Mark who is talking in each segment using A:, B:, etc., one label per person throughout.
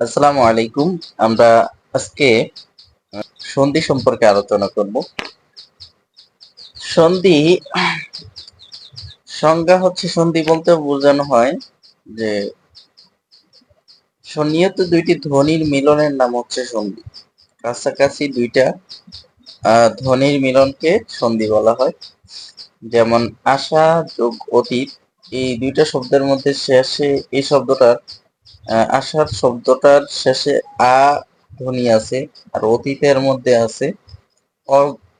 A: আসসালামু আলাইকুম। আমরা আজকে সন্ধি সম্পর্কে আলোচনা করব। সন্ধি, সংজ্ঞা হচ্ছে সন্ধি বলতে বোঝানো হয় যে সন্নিহিত দুইটি ধ্বনির মিলনের নাম হচ্ছে সন্ধি। কাছাকাছি দুইটা ধ্বনির মিলনকে সন্ধি বলা হয়। যেমন আশা, যোগ, অতীত, এই দুইটা শব্দের মধ্যে শেষে এই শব্দটার আশার শব্দটার শেষে আ ধ্বনি আছে আর অতীতের মধ্যে আছে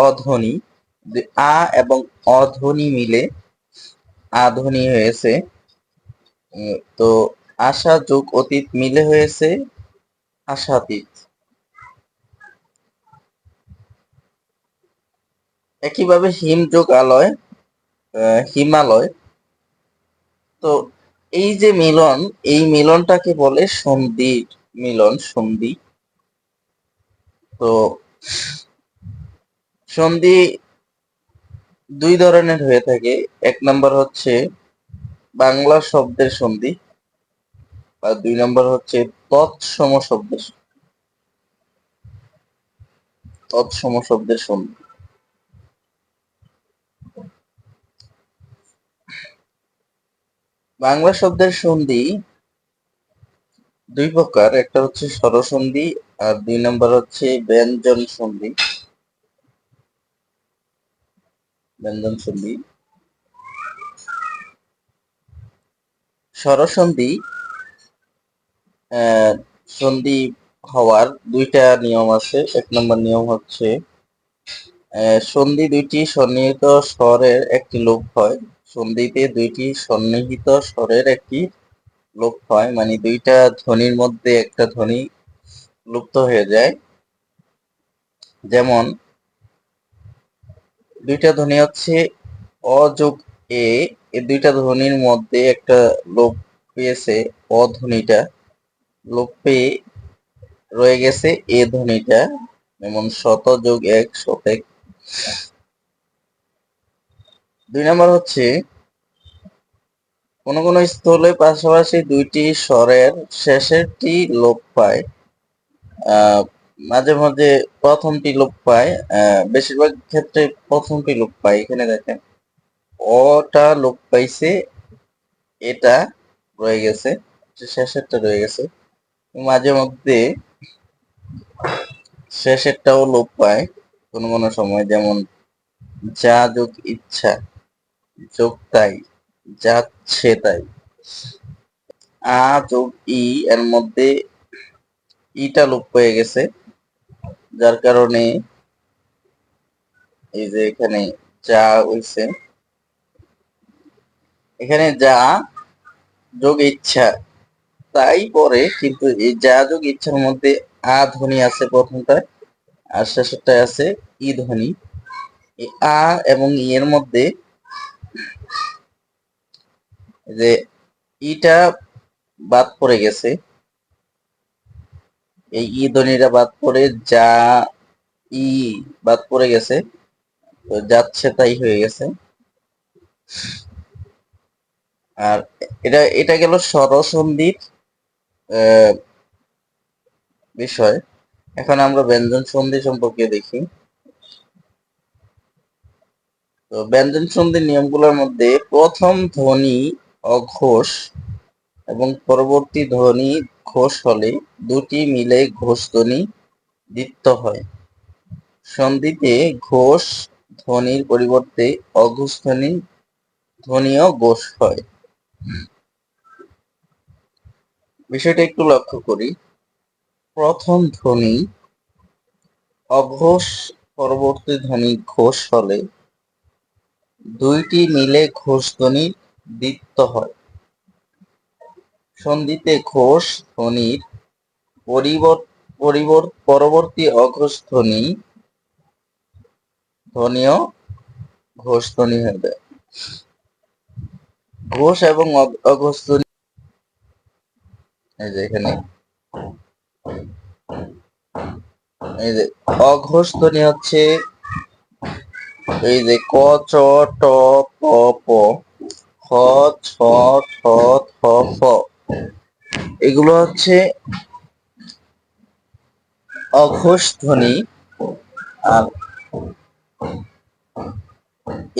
A: অধ্বনি। আ এবং অধ্বনি মিলে আ ধ্বনি হয়েছে। তো আশা যোগ অতীত মিলে হয়েছে আশাতীত। একইভাবে হিম যোগ আলয় হিমালয়। তো এই যে মিলন, এই মিলনটাকে বলে সন্ধি মিলন সন্ধি তো সন্ধি দুই ধরনের হয়ে থাকে। এক নম্বর হচ্ছে বাংলা শব্দের সন্ধি আর দুই নম্বর হচ্ছে তৎসম শব্দের তৎসম শব্দের সন্ধি বাংলা শব্দের সন্ধি দুই প্রকার, একটা হচ্ছে স্বরসন্ধি আর দুই নম্বর হচ্ছে ব্যঞ্জন সন্ধি। ব্যঞ্জন সন্ধি। স্বরসন্ধি সন্ধি হওয়ার দুইটা নিয়ম আছে। এক নম্বর নিয়ম হচ্ছে সন্ধি দুইটি সন্নিহিত স্বরের একটি লোপ হয়। সন্ধিতে দুইটি সন্নিহিত স্বরের একটি লোপ হয় মানে দুইটা ধ্বনির মধ্যে একটা ধ্বনি লুপ্ত হয়ে যায়। যেমন, দুইটা ধ্বনি হচ্ছে অ যোগ এ এই দুইটা ধ্বনির মধ্যে একটা লোপ পেয়েছে, অ ধ্বনিটা। লোপ পেয়ে রয়ে গেছে এ ধ্বনিটা, যেমন শত যোগ এক শতেক দুই নম্বর হচ্ছে, কোন কোন স্থলে পাশাপাশি দুইটি স্বরের শেষেরটি লোপ পায়। মাঝে মাঝে প্রথমটি লোপ পায় বেশিরভাগ ক্ষেত্রে প্রথমটি লোপ পায়। এখানে দেখেন, অটা লোপ পাইছে, এটা রয়ে গেছে শেষেরটা রয়ে গেছে। মাঝে মধ্যে শেষেরটাও লোপ পায় কোনো কোনো সময়, যেমন যা যোগ ইচ্ছা। যোগ তাই, যাচ্ছে তাই। আ যোগ ই এর মধ্যে ইটা লোপ হয়ে গেছে, যার কারণে এই যে এখানে যা হইছে, এখানে যা যোগ ইচ্ছা, তাই পরে কিন্তু এই যা যোগ ইচ্ছার মধ্যে আ ধ্বনি আছে প্রথমটা, আর শেষেরটায় আছে ই ধ্বনি। আ এবং ই এর মধ্যে যে ইটা বাদ পড়ে গেছে। এই ই ধ্বনিটা বাদ পড়ে যা ই বাদ পড়ে গেছে, তো যাচ্ছে তাই হয়ে গেছে। আর এটা এটা গেল স্বরসন্ধির বিষয়। এখন আমরা ব্যঞ্জন সন্ধি সম্পর্কে দেখি। তো ব্যঞ্জন সন্ধির নিয়মগুলোর মধ্যে প্রথম ধ্বনি অঘোষ এবং পরবর্তী ধ্বনি ঘোষ হলে দুটি মিলে ঘোষ ধ্বনি দ্বিত্ব হয়। সন্ধিতে ঘোষ ধ্বনির পরিবর্তে অঘোষ ধ্বনি, ধ্বনিও ঘোষ হয়। বিষয়টা একটু লক্ষ্য করি। প্রথম ধ্বনি অঘোষ, পরবর্তী ধ্বনি ঘোষ হলে দুইটি মিলে ঘোষ ধ্বনি দ্বিত্ব হয়। সন্ধিতে ঘোষ ধ্বনির পরিবর- পরিবর- পরবর্তী অঘোষ ধ্বনি ধ্বনিও ঘোষ ধ্বনি হয়ে যায় ঘোষ এবং অঘোষ ধ্বনি এই যে এখানে। এই যে অঘোষ ধ্বনি হচ্ছে এই যে ক চ ট, প প, খ, ছ, ঠ থ ফ। এগুলো হচ্ছে অঘোষ ধ্বনি আর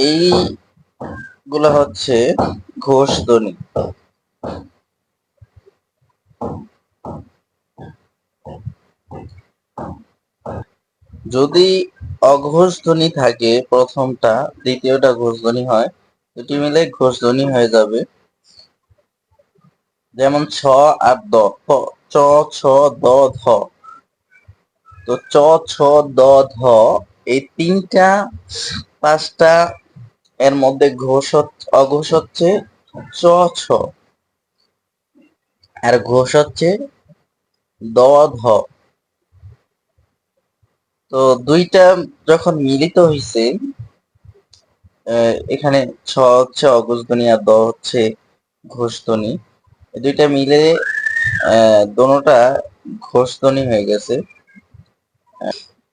A: এইগুলা হচ্ছে ঘোষ ধ্বনি যদি অঘোষ ধ্বনি থাকে প্রথমটা, দ্বিতীয়টা ঘোষ ধ্বনি হয়। দুটি মিলে ঘোষ ধ্বনি হয়ে যাবে। যেমন ছ আর দ চ, ছ, দ, ধ। তো চ, ছ, দ, ধ, এই তিনটা, পাঁচটা এর মধ্যে ঘোষ অঘোষ হচ্ছে চ, ছ। আর ঘোষ হচ্ছে দ, ধ। তো দুইটা যখন মিলিত হইছে এখানে ছ হচ্ছে অঘোষধ্বনি আর দ হচ্ছে ঘোষধ্বনি এই দুইটা মিলে দোনোটা ঘোষধ্বনি হয়ে গেছে।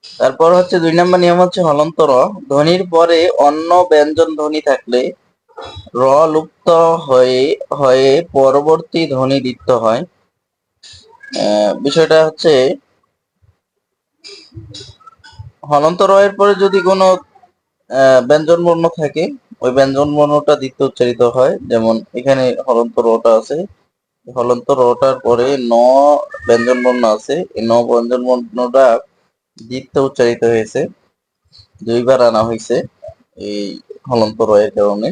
A: তারপর হচ্ছে দুই নম্বর নিয়ম হচ্ছে হলন্ত র ধ্বনির পরে অন্য ব্যঞ্জন ধ্বনি থাকলে র লুপ্ত হয়ে হয়ে পরবর্তী ধ্বনি দিতে হয়। বিষয়টা হচ্ছে হলন্ত রয়ের পরে যদি কোনো ব্যঞ্জন বর্ণ থাকে, ওই ব্যঞ্জন বর্ণটা দ্বিতীয় উচ্চারিত হয়। যেমন এখানে হলন্ত রটা আছে। হলন্ত রটার পরে ন ব্যঞ্জন বর্ণ আছে। এই ন ব্যঞ্জন বর্ণটা দ্বিতীয় উচ্চারিত হয়েছে। দুইবার আনা হয়েছে এই হলন্ত রয়ের কারণে।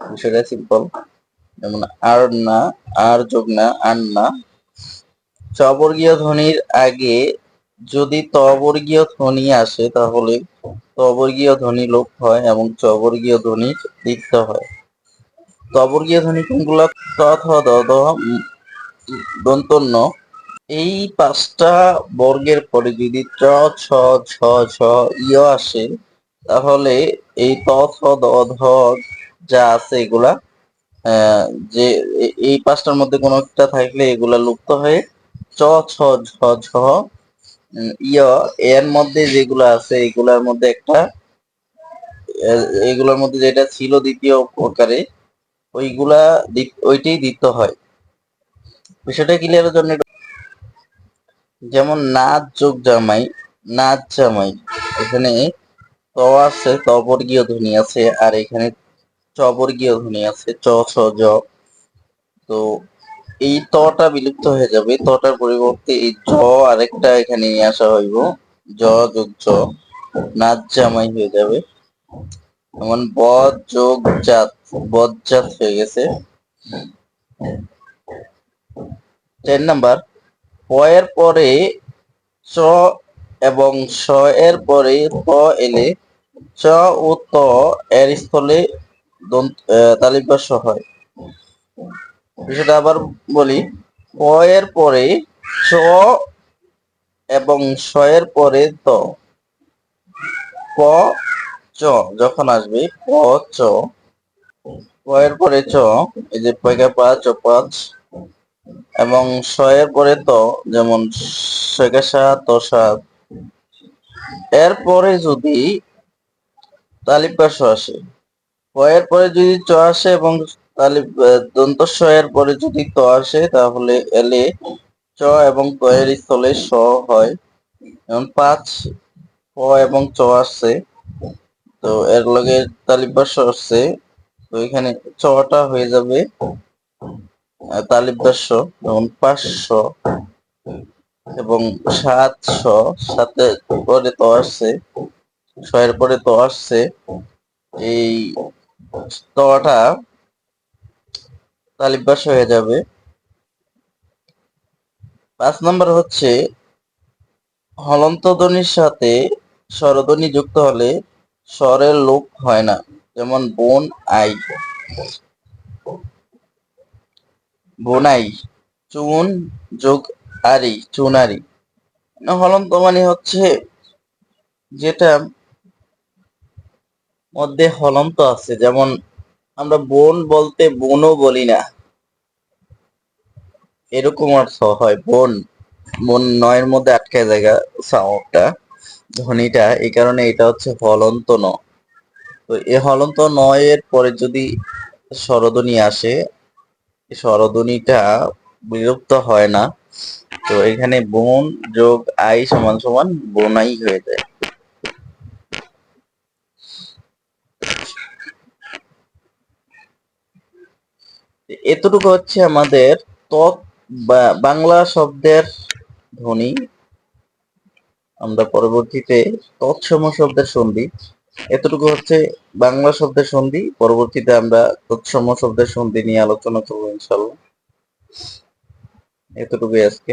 A: বিষয়টা সিম্পল যেমন আর না, আর যোগ না, আর না। চবর্গীয় ধ্বনির আগে যদি তবর্গীয় ধ্বনি আসে তাহলে তবর্গীয় ধ্বনি লোপ হয় এবং চবর্গীয় ধ্বনি দীপ্ত হয়। তবর্গীয় ধ্বনি কোনগুলো? ত, থ, দ দন্তন্য। এই পাঁচটা বর্গের পরে যদি চ, ছ ছ ছ ইয় আসে, তাহলে এই ত, থ, দ, ধ যা আছে এগুলা যে এই পাঁচটার মধ্যে কোনো একটা থাকলে এগুলা লুপ্ত হয়ে চ, ছ, ঝ ঝ ইয়, এর মধ্যে যেগুলো আছে, এগুলার মধ্যে একটা এগুলোর মধ্যে যেটা ছিল দ্বিতীয় প্রকারে, ওইগুলা ওইটাই দিতে হয়। বিষয়টা ক্লিয়ারের জন্য যেমন নাচ যোগ জামাই নাচ জামাই, এখানে ত আছে তবর্গীয় ধ্বনি আছে, আর এখানে চবর্গীয় ধ্বনি আছে, চ ছ জ। তো এই তটা বিলুপ্ত হয়ে যাবে। তটার পরিবর্তে এই জ আরেকটা এখানে নিয়ে আসা হইব। জ যোগ জ নাচ জামাই হয়ে যাবে। যেমন ব যোগ জাত। বজ্জাত হয়ে গেছে। চার নাম্বার। প এর পরে চ এবং স এর পরে ত এলে চ ও ত এর স্থলে তালিবাস্য হয়। বিষয়টা আবার বলি। প এর পরে চ এবং স এর পরে ত। প চ যখন আসবে প চ। প এর পরে চ, এই যে পয়গা পাঁচ ও পাঁচ। এবং স এর পরে ত, যেমন সয়গা সাত ও সাত। এরপরে যদি তালিপাশ আসে প এর পরে যদি চ আসে এবং তালিপ দন্ত এর পরে যদি ত আসে, তাহলে এলে চ এবং ত এর স্থলে স হয়। যেমন পাঁচ, প এবং চ আসছে, তো এর লগে তালিপাশ আসছে, তো এখানে চটা হয়ে যাবে তালিবাস্য যেমন পাঁচশো এবং সাতশো সাথে পরে তো আসছে, ছয়ের পরে তো আসছে, এই তটা তালিবাস হয়ে যাবে। পাঁচ নম্বর হচ্ছে হলন্ত ধ্বনির সাথে স্বরধ্বনি যুক্ত হলে স্বরের লোপ হয় না যেমন বোন আই। বোনাই চুন যোগ আরি চুনারি না, হলন্ত মানে হচ্ছে যেটা মধ্যে হলন্ত আছে যেমন আমরা বোন বলতে বোনও বলি না। এরকম অর্থ হয়, বোন। বোন নয়ের মধ্যে আটকায় জায়গা, সাউন্ডটা, ধ্বনিটা, এই কারণে এটা হচ্ছে হলন্ত ন। তো এ হলন্ত নয়ের পরে যদি স্বরধ্বনি আসে স্বরধ্বনিটা বিলুপ্ত হয় না। তো এখানে বোন যোগ আই সমান সমান বোনাই হয়ে যায়। এতটুকু হচ্ছে আমাদের তৎ বাংলা শব্দের ধ্বনি। আমরা পরবর্তীতে তৎসম শব্দের সন্ধি এতটুকু হচ্ছে বাংলা শব্দের সন্ধি। পরবর্তীতে আমরা তৎসম শব্দের সন্ধি নিয়ে আলোচনা করব ইনশাল্লাহ। এতটুকুই আজকে।